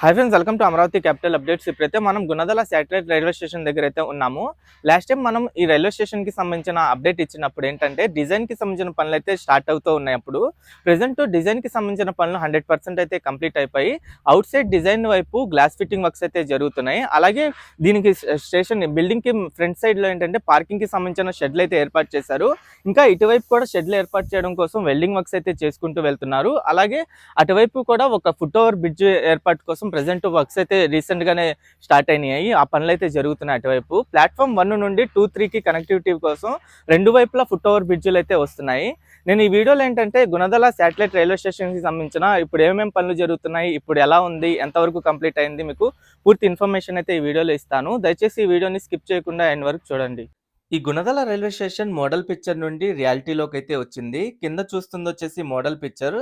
Hi friends welcome to Amaravati capital updates ఇప్పుడైతే మనం Gunadala satellite railway station దగ్గర అయితే ఉన్నాము. లాస్ట్ టైం మనం ఈ రైల్వే స్టేషన్కి సంబంధించిన అప్డేట్ ఇచ్చినప్పుడు ఏంటంటే డిజైన్కి సంబంధించిన పనులు అయితే స్టార్ట్ అవుతూ ఉన్నాయి అప్పుడు. ప్రెసెంట్ డిజైన్కి సంబంధించిన పనులు హండ్రెడ్ పర్సెంట్ అయితే కంప్లీట్ అయిపోయి అవుట్ సైడ్ డిజైన్ వైపు గ్లాస్ ఫిట్టింగ్ వర్క్స్ అయితే జరుగుతున్నాయి. అలాగే దీనికి స్టేషన్ బిల్డింగ్కి ఫ్రంట్ సైడ్లో ఏంటంటే పార్కింగ్కి సంబంధించిన షెడ్లు అయితే ఏర్పాటు చేశారు. ఇంకా ఇటువైపు కూడా షెడ్లు ఏర్పాటు చేయడం కోసం వెల్డింగ్ వర్క్స్ అయితే చేసుకుంటూ వెళ్తున్నారు. అలాగే అటువైపు కూడా ఒక ఫుట్ ఓవర్ బ్రిడ్జ్ ఏర్పాటు కోసం ప్రెసెంట్ వర్క్స్ అయితే రీసెంట్ గానే స్టార్ట్ అయినాయి. ఆ పనులు అయితే జరుగుతున్నాయి అటువైపు. ప్లాట్ఫామ్ వన్ నుండి టూ త్రీకి కనెక్టివిటీ కోసం రెండు వైపులా ఫుట్ ఓవర్ బ్రిడ్జ్లు అయితే వస్తున్నాయి. నేను ఈ వీడియోలో ఏంటంటే గుణదల శాటిలైట్ రైల్వే స్టేషన్కి సంబంధించిన ఇప్పుడు ఏమేమి పనులు జరుగుతున్నాయి ఇప్పుడు ఎలా ఉంది ఎంతవరకు కంప్లీట్ అయింది మీకు పూర్తి ఇన్ఫర్మేషన్ అయితే ఈ వీడియోలో ఇస్తాను. దయచేసి ఈ వీడియోని స్కిప్ చేయకుండా ఎండ్ వరకు చూడండి. ఈ Gunadala railway station model picture నుండి రియాలిటీలోకి అయితే వచ్చింది. కింద చూస్తుంది వచ్చేసి మోడల్ పిక్చర్.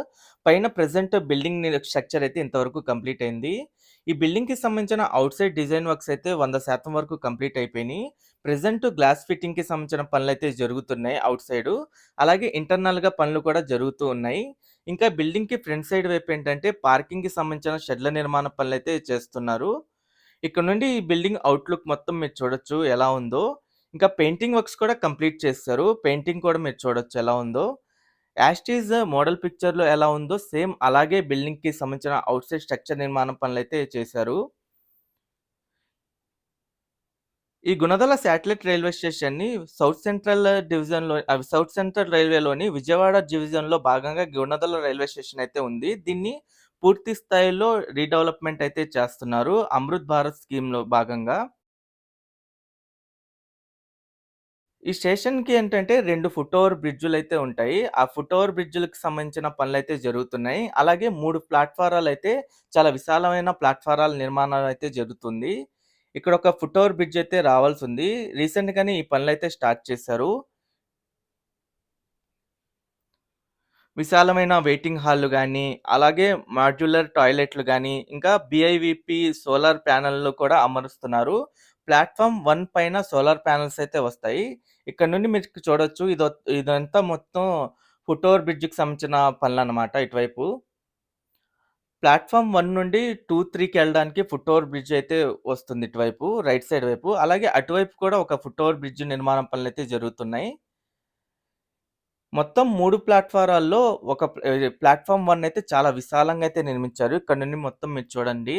పైన ప్రెసెంట్ బిల్డింగ్ స్ట్రక్చర్ అయితే ఇంతవరకు కంప్లీట్ అయింది. ఈ బిల్డింగ్కి సంబంధించిన అవుట్ సైడ్ డిజైన్ వర్క్స్ అయితే వంద శాతం వరకు కంప్లీట్ అయిపోయినాయి. ప్రెసెంట్ గ్లాస్ ఫిట్టింగ్కి సంబంధించిన పనులు అయితే జరుగుతున్నాయి అవుట్ సైడ్. అలాగే ఇంటర్నల్గా పనులు కూడా జరుగుతూ ఉన్నాయి. ఇంకా బిల్డింగ్కి ఫ్రంట్ సైడ్ వైపు ఏంటంటే పార్కింగ్కి సంబంధించిన షెడ్ల నిర్మాణ పనులు అయితే చేస్తున్నారు. ఇక్కడ నుండి ఈ బిల్డింగ్ అవుట్లుక్ మొత్తం మీరు చూడొచ్చు ఎలా ఉందో. ఇంకా పెయింటింగ్ వర్క్స్ కూడా కంప్లీట్ చేస్తారు. పెయింటింగ్ కూడా మీరు చూడొచ్చు ఎలా ఉందో. యాస్టీజ్ మోడల్ పిక్చర్లో ఎలా ఉందో సేమ్ అలాగే బిల్డింగ్కి సంబంధించిన అవుట్ సైడ్ స్ట్రక్చర్ నిర్మాణం పనులు అయితే చేశారు. ఈ గుణదల శాటిలైట్ రైల్వే స్టేషన్ని సౌత్ సెంట్రల్ డివిజన్లో సౌత్ సెంట్రల్ రైల్వేలోని విజయవాడ డివిజన్లో భాగంగా గుణదల రైల్వే స్టేషన్ అయితే ఉంది. దీన్ని పూర్తి స్థాయిలో రీడెవలప్మెంట్ అయితే చేస్తున్నారు. అమృత్ భారత్ స్కీమ్లో భాగంగా. ఈ స్టేషన్‌కి ఏంటంటే 2 ఫుట్ ఓవర్ బ్రిడ్జులైతే ఉంటాయి. ఆ ఫుట్ ఓవర్ బ్రిడ్జులకి సంబంధించిన పనులైతే జరుగుతున్నాయి. అలాగే 3 ప్లాట్‌ఫారాలైతే చాలా విశాలమైన ప్లాట్‌ఫారాల నిర్మాణాలు అయితే జరుగుతుంది. ఇక్కడ ఒక ఫుట్ ఓవర్ బ్రిడ్జ్ అయితే రావాల్సుంది. రీసెంట్‌గానే ఈ పనులైతే స్టార్ట్ చేశారు. విశాలమైన వెయిటింగ్ హాల్‌లు కానీ అలాగే మాడ్యులర్ టాయిలెట్‌లు కానీ ఇంకా బీఐవీపీ సోలార్ ప్యానెల్‌లు కూడా అమరుస్తున్నారు. ప్లాట్ఫామ్ వన్ పైన సోలార్ ప్యానెల్స్ అయితే వస్తాయి. ఇక్కడ నుండి మీరు చూడొచ్చు ఇదో ఇదంతా మొత్తం ఫుటోర్ బ్రిడ్జ్‌కి సంబంధించిన పనులన్నమాట ఇటువైపు. ప్లాట్ఫామ్ వన్ నుండి 2, 3కి వెళ్ళడానికి ఫుట్ ఓవర్ బ్రిడ్జ్ అయితే వస్తుంది ఇటువైపు రైట్ సైడ్ వైపు. అలాగే అటువైపు కూడా ఒక ఫుట్ ఓవర్ బ్రిడ్జ్ నిర్మాణం పనులు అయితే జరుగుతున్నాయి. మొత్తం మూడు ప్లాట్‌ఫారాల్లో ఒక ప్లాట్ఫామ్ వన్ అయితే చాలా విశాలంగా అయితే నిర్మించారు. ఇక్కడ నుండి మొత్తం మీరు చూడండి.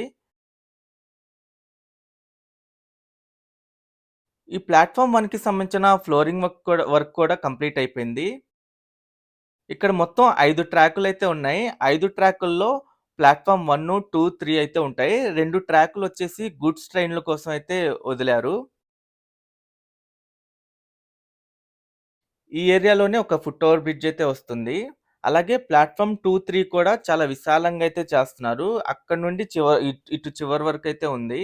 ఈ ప్లాట్ఫామ్ వన్కి సంబంధించిన ఫ్లోరింగ్ వర్క్ కూడా వర్క్ కూడా కంప్లీట్ అయిపోయింది. ఇక్కడ మొత్తం ఐదు ట్రాకులు అయితే ఉన్నాయి. ఐదు ట్రాకుల్లో ప్లాట్ఫామ్ వన్ టూ త్రీ అయితే ఉంటాయి. రెండు ట్రాకులు వచ్చేసి గూడ్స్ ట్రైన్‌ల కోసం అయితే వదిలారు. ఈ ఏరియాలోనే ఒక ఫుట్ ఓవర్ బ్రిడ్జ్ అయితే వస్తుంది. అలాగే ప్లాట్ఫామ్ టూ త్రీ కూడా చాలా విశాలంగా అయితే చేస్తున్నారు. అక్కడ నుండి చివరి ఇటు చివరి వరకు అయితే ఉంది.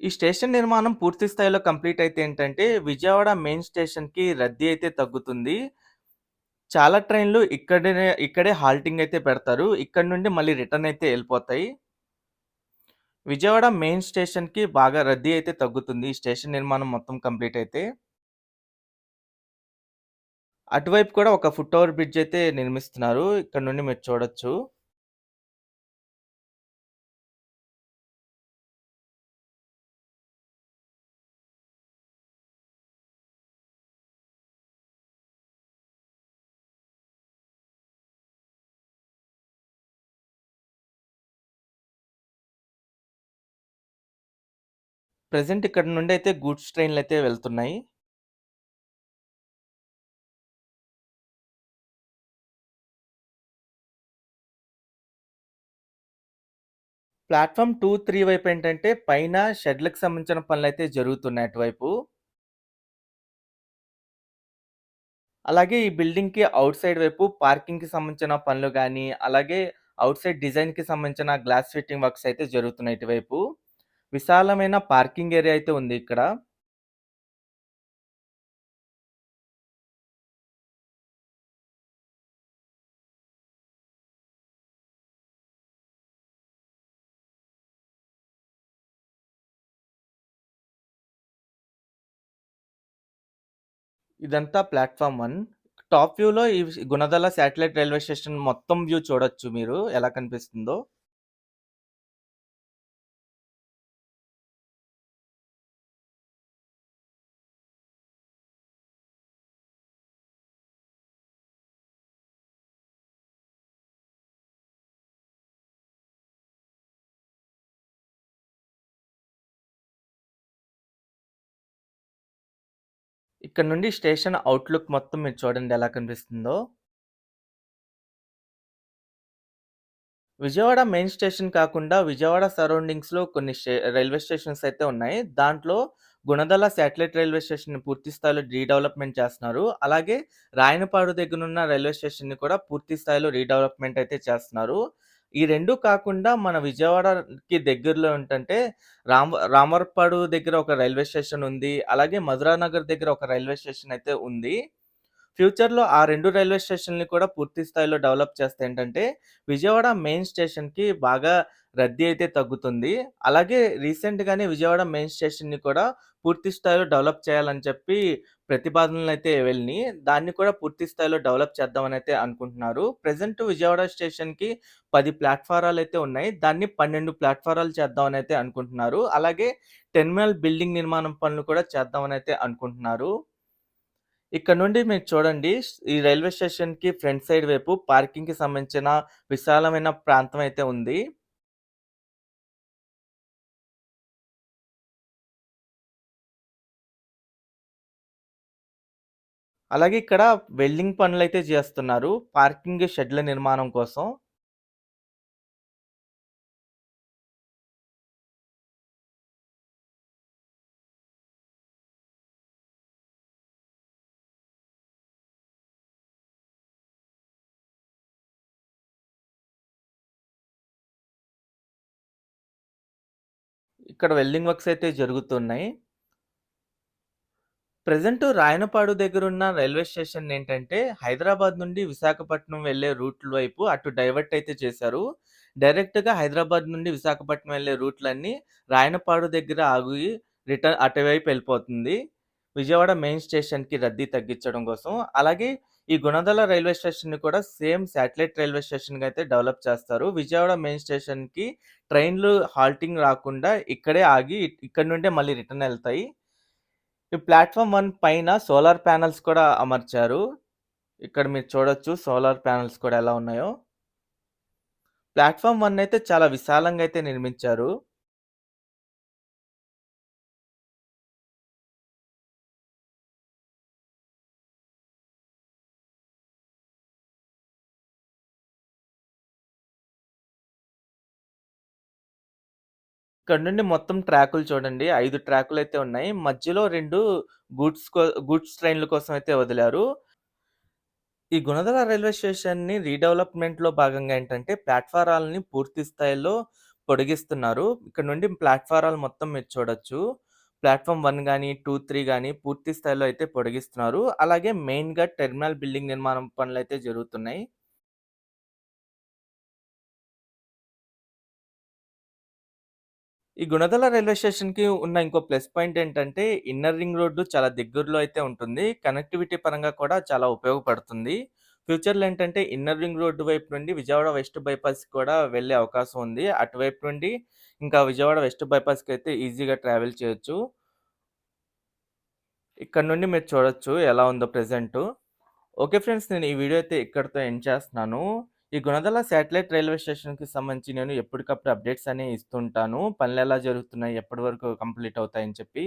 ఈ స్టేషన్ నిర్మాణం పూర్తి స్థాయిలో కంప్లీట్ అయితే ఏంటంటే, విజయవాడ మెయిన్ స్టేషన్‌కి రద్దీ అయితే తగ్గుతుంది. చాలా ట్రైన్‌లు ఇక్కడనే ఇక్కడే హాల్టింగ్ అయితే పెడతారు. ఇక్కడ నుండి మళ్ళీ రిటర్న్ అయితే వెళ్ళిపోతాయి విజయవాడ మెయిన్ స్టేషన్‌కి బాగా రద్దీ అయితే తగ్గుతుంది. ఈ స్టేషన్ నిర్మాణం మొత్తం కంప్లీట్ అయితే. అటువైపు కూడా ఒక ఫుట్ ఓవర్ బ్రిడ్జ్ అయితే నిర్మిస్తున్నారు. ఇక్కడ నుండి మీరు చూడొచ్చు. ప్రెజెంట్ ఇక్కడ నుండి అయితే గూడ్స్ ట్రైన్‌లయితే వెళ్తున్నాయి. ప్లాట్ఫారం టూ త్రీ వైపు ఏంటంటే పైన షెడ్లకు సంబంధించిన పనులు అయితే జరుగుతున్నాయి అటువైపు. అలాగే ఈ బిల్డింగ్‌కి అవుట్ సైడ్ వైపు పార్కింగ్‌కి సంబంధించిన పనులు కానీ అలాగే అవుట్ సైడ్ డిజైన్‌కి సంబంధించిన గ్లాస్ ఫిట్టింగ్ వర్క్స్ అయితే జరుగుతున్నాయి ఇటువైపు. విశాలమైన పార్కింగ్ ఏరియా అయితే ఉంది ఇక్కడ. ఇదంతా ప్లాట్‌ఫామ్ వన్ టాప్ వ్యూలో ఈ గుణదల సాటిలైట్ రైల్వే స్టేషన్ మొత్తం వ్యూ చూడొచ్చు మీరు ఎలా కనిపిస్తుందో. ఇక్కడ నుండి స్టేషన్ అవుట్‌లుక్ మొత్తం మీరు చూడండి ఎలా కనిపిస్తుందో. విజయవాడ మెయిన్ స్టేషన్ కాకుండా విజయవాడ సరౌండింగ్స్‌లో కొన్ని స్టే రైల్వే స్టేషన్స్ అయితే ఉన్నాయి. దాంట్లో గుణదల శాటిలైట్ రైల్వే స్టేషన్‌ని పూర్తి స్థాయిలో రీడెవలప్‌మెంట్ చేస్తున్నారు. అలాగే రాయనపాడు దగ్గరున్న రైల్వే స్టేషన్‌ని కూడా పూర్తి స్థాయిలో రీడెవలప్‌మెంట్ అయితే చేస్తున్నారు. ఈ రెండు కాకుండా మన విజయవాడకి దగ్గరలో ఏంటంటే రామ రామర్పాడు దగ్గర ఒక రైల్వే స్టేషన్ ఉంది. అలాగే మధురానగర్ దగ్గర ఒక రైల్వే స్టేషన్ అయితే ఉంది. ఫ్యూచర్‌లో ఆ రెండు రైల్వే స్టేషన్లు కూడా పూర్తి స్థాయిలో డెవలప్ చేస్తే ఏంటంటే విజయవాడ మెయిన్ స్టేషన్‌కి బాగా రద్దీ అయితే తగ్గుతుంది. అలాగే రీసెంట్‌గానే విజయవాడ మెయిన్ స్టేషన్‌ని కూడా పూర్తి స్థాయిలో డెవలప్ చేయాలని చెప్పి ప్రతిపాదనలు అయితే వెళ్ళి దాన్ని కూడా పూర్తి స్థాయిలో డెవలప్ చేద్దామని అయితే అనుకుంటున్నారు. ప్రజెంట్ విజయవాడ స్టేషన్‌కి 10 ప్లాట్‌ఫారాలైతే ఉన్నాయి. దాన్ని 12 ప్లాట్‌ఫారాలు అయితే అనుకుంటున్నారు. అలాగే టెర్మినల్ బిల్డింగ్ నిర్మాణం పనులు కూడా చేద్దామని అయితే అనుకుంటున్నారు. ఇక్కడ నుండి మీరు చూడండి ఈ రైల్వే స్టేషన్కి ఫ్రంట్ సైడ్ వైపు పార్కింగ్కి సంబంధించిన విశాలమైన ప్రాంతం అయితే ఉంది. అలాగే ఇక్కడ వెల్డింగ్ పనులైతే చేస్తున్నారు. పార్కింగ్ షెడ్‌ల నిర్మాణం కోసం. ఇక్కడ వెల్డింగ్ వర్క్స్ అయితే జరుగుతున్నాయి. ప్రజెంట్ రాయనపాడు దగ్గర ఉన్న రైల్వే స్టేషన్ ఏంటంటే హైదరాబాద్ నుండి విశాఖపట్నం వెళ్ళే రూట్‌ల వైపు అటు డైవర్ట్ అయితే చేశారు. డైరెక్ట్‌గా హైదరాబాద్ నుండి విశాఖపట్నం వెళ్ళే రూట్‌లన్నీ రాయనపాడు దగ్గర ఆగి రిటర్న్ అటువైపు వెళ్ళిపోతుంది. విజయవాడ మెయిన్ స్టేషన్‌కి రద్దీ తగ్గించడం కోసం. అలాగే ఈ గుణదల రైల్వే స్టేషన్‌ని కూడా సేమ్ శాటిలైట్ రైల్వే స్టేషన్‌గా అయితే డెవలప్ చేస్తారు. విజయవాడ మెయిన్ స్టేషన్‌కి ట్రైన్‌లు హాల్టింగ్ రాకుండా ఇక్కడే ఆగి ఇక్కడి నుండే మళ్ళీ రిటర్న్ వెళ్తాయి ఈ ప్లాట్ఫామ్ వన్ పైన సోలార్ ప్యానల్స్ కూడా అమర్చారు. ఇక్కడ మీరు చూడొచ్చు సోలార్ ప్యానల్స్ కూడా ఎలా ఉన్నాయో. ప్లాట్ఫామ్ వన్ అయితే చాలా విశాలంగా అయితే నిర్మించారు. ఇక్కడ నుండి మొత్తం ట్రాకులు చూడండి. ఐదు ట్రాకులు అయితే ఉన్నాయి. మధ్యలో రెండు గూడ్స్ కో గూడ్స్ ట్రైన్‌ల కోసం అయితే వదిలారు. ఈ గుణదల రైల్వే స్టేషన్‌ని రీడెవలప్‌మెంట్‌లో భాగంగా ఏంటంటే ప్లాట్‌ఫారాలని పూర్తి స్థాయిలో పొడిగిస్తున్నారు. ఇక్కడ నుండి ప్లాట్‌ఫారాలు మొత్తం మీరు చూడొచ్చు. ప్లాట్ఫామ్ వన్ కానీ టూ త్రీ కానీ పూర్తి స్థాయిలో అయితే పొడిగిస్తున్నారు. అలాగే మెయిన్‌గా టెర్మినల్ బిల్డింగ్ నిర్మాణం పనులు అయితే జరుగుతున్నాయి. ఈ గుణదల రైల్వే స్టేషన్‌కి ఉన్న ఇంకో ప్లస్ పాయింట్ ఏంటంటే ఇన్నర్ రింగ్ రోడ్డు చాలా దగ్గరలో అయితే ఉంటుంది. కనెక్టివిటీ పరంగా కూడా చాలా ఉపయోగపడుతుంది. ఫ్యూచర్‌లో ఏంటంటే ఇన్నర్ రింగ్ రోడ్డు వైపు నుండి విజయవాడ వెస్ట్ బైపాస్‌కి కూడా వెళ్ళే అవకాశం ఉంది. అటువైపు నుండి ఇంకా విజయవాడ వెస్ట్ బైపాస్‌కి అయితే ఈజీగా ట్రావెల్ చేయొచ్చు. ఇక్కడ నుండి మీరు చూడొచ్చు ఎలా ఉందో ప్రజెంట్ ఓకే ఫ్రెండ్స్ నేను ఈ వీడియో అయితే ఇక్కడితో ఎండ్ చేస్తున్నాను. ఈ గుణదల శాటిలైట్ రైల్వే స్టేషన్‌కి సంబంధించి నేను ఎప్పటికప్పుడు అప్డేట్స్ అనేవి ఇస్తుంటాను. పనులు ఎలా జరుగుతున్నాయి, ఎప్పటి వరకు కంప్లీట్ అవుతాయని చెప్పి.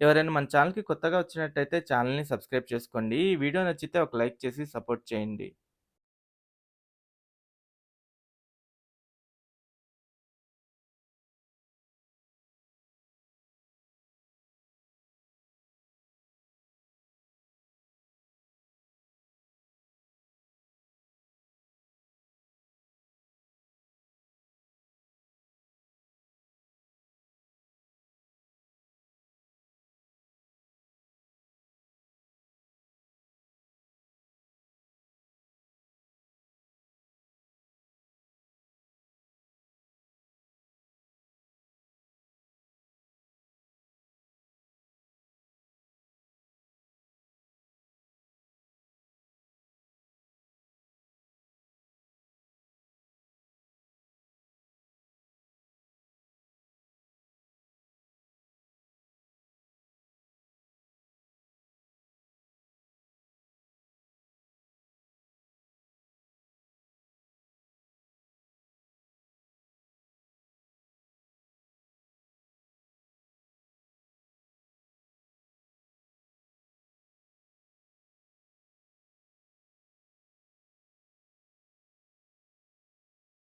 ఎవరైనా మన ఛానల్‌కి కొత్తగా వచ్చినట్టయితే ఛానల్‌ని సబ్స్క్రైబ్ చేసుకోండి. ఈ వీడియో నచ్చితే ఒక లైక్ చేసి సపోర్ట్ చేయండి.